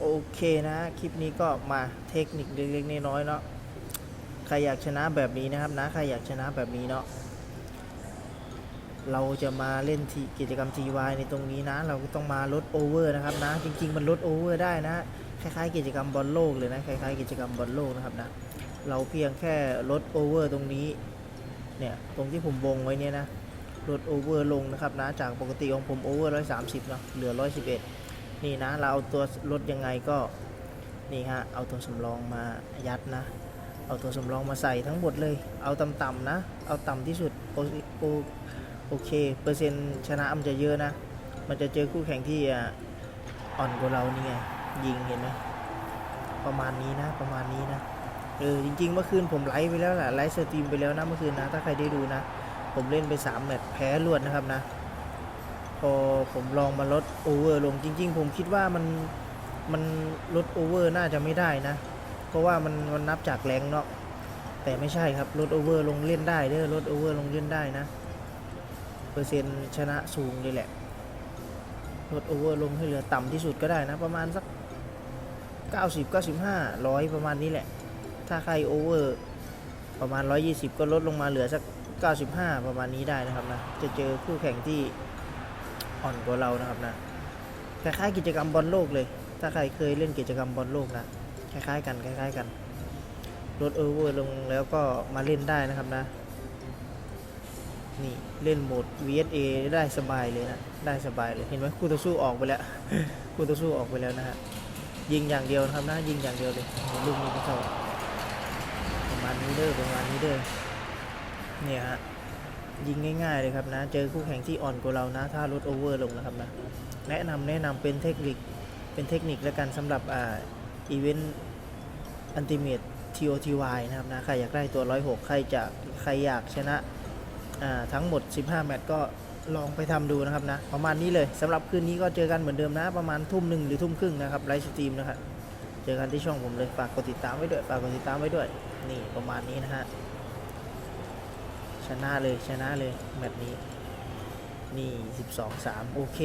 โอเคนะ คลิปนี้ก็มาเทคนิคเล็กๆน้อยๆเนาะใครอยากชนะแบบนี้นะครับนะ ใครอยากชนะแบบนี้เนาะเราจะมาเล่นทีกิจกรรม TY ในตรงนี้นะ เราก็ต้องมาลดโอเวอร์นะครับนะ จริง ๆ มันลดโอเวอร์ได้นะ คล้ายๆ กิจกรรมบอลโลกเลยนะ คล้ายๆ กิจกรรมบอลโลกนะครับนะ เราเพียงแค่ลดโอเวอร์ตรงนี้ เนี่ย ตรงที่ผมวงไว้เนี่ยนะ ลดโอเวอร์ลงนะครับนะ จากปกติของผมโอเวอร์130เนาะ เหลือ 111 นี่นะ เราเอาตัวลดยังไงก็นี่ฮะเอาตัวสำรองมายัดนะ เอาตัวสำรองมาใส่ทั้งหมดเลย เอาต่ำๆนะ เอาต่ำที่สุดโอโอโอเค เปอร์เซ็นต์ชนะมันจะเยอะนะ มันจะเจอคู่แข่งที่อ่อ่อนกว่าเรานี่ไงยิงเห็นไหมประมาณนี้นะประมาณนี้นะเออจริงๆเมื่อคืนผมไลฟ์ไปแล้วแหละไลฟ์สตรีมไปแล้วนะเมื่อคืนนะ ถ้าใครได้ดูนะ ผมเล่นไป3แมตช์แพ้รวดนะครับนะ พอผมลองมาลดโอเวอร์ลงจริง ๆ ผมคิดว่ามันมันลดโอเวอร์น่าจะไม่ได้นะ เพราะว่ามันมันนับจากแรงเนาะแต่ไม่ใช่ครับลดโอเวอร์ลงเล่นได้เด้อลดโอเวอร์ลงเล่นได้นะ เปอร์เซ็นต์ชนะสูงเลยแหละลดโอเวอร์ลงให้เหลือต่ำที่สุดก็ได้นะ ประมาณสัก 90 95 100 ประมาณนี้แหละ ถ้าใครโอเวอร์ประมาณ 120 ก็ลดลงมาเหลือสัก 95 ประมาณนี้ได้นะครับนะ จะเจอคู่แข่งที่ อ่อนกว่าเรานะครับนะคล้ายๆกิจกรรมบอลโลกเลย ถ้าใครเคยเล่นกิจกรรมบอลโลกนะคล้ายๆ กันคล้ายๆกันลดโอเวอร์ลงแล้วก็มาเล่นได้นะครับนะนี่เล่นโหมด VSA ได้สบายเลยนะ ได้สบายเลย เห็นไหมคู่ต่อสู้ออกไปแล้ว คู่ต่อสู้ออกไปแล้วนะฮะ ยิงอย่างเดียวนะครับนะ ยิงอย่างเดียวเลยลูกนี้ก็เข้าประมาณนี้เด้อประมาณนี้เด้อเนี่ยฮะ ยิงง่ายๆเลยครับนะ เจอคู่แข่งที่อ่อนกว่าเรานะ ถ้าลดโอเวอร์ลงนะครับนะ แนะนำแนะนำเป็นเทคนิค เป็นเทคนิคแล้วกันสำหรับอ่าอีเวนต์อันติเมต TOTY นะครับนะ ใครอยากได้ตัว 106 ใครจะใครอยากชนะอ่าทั้งหมด 15 แมตช์ก็ลองไปทำดูนะครับนะ ประมาณนี้เลยสำหรับคืนนี้ก็เจอกันเหมือนเดิมนะ ประมาณทุ่มหนึ่งหรือทุ่มครึ่งนะครับไลฟ์สตรีมนะครับเจอกันที่ช่องผมเลยฝากกดติดตามไว้ด้วยฝากกดติดตามไว้ด้วย นี่ประมาณนี้นะฮะ ชนะเลยชนะเลยแบบนี้ นี่ 12 3 โอเค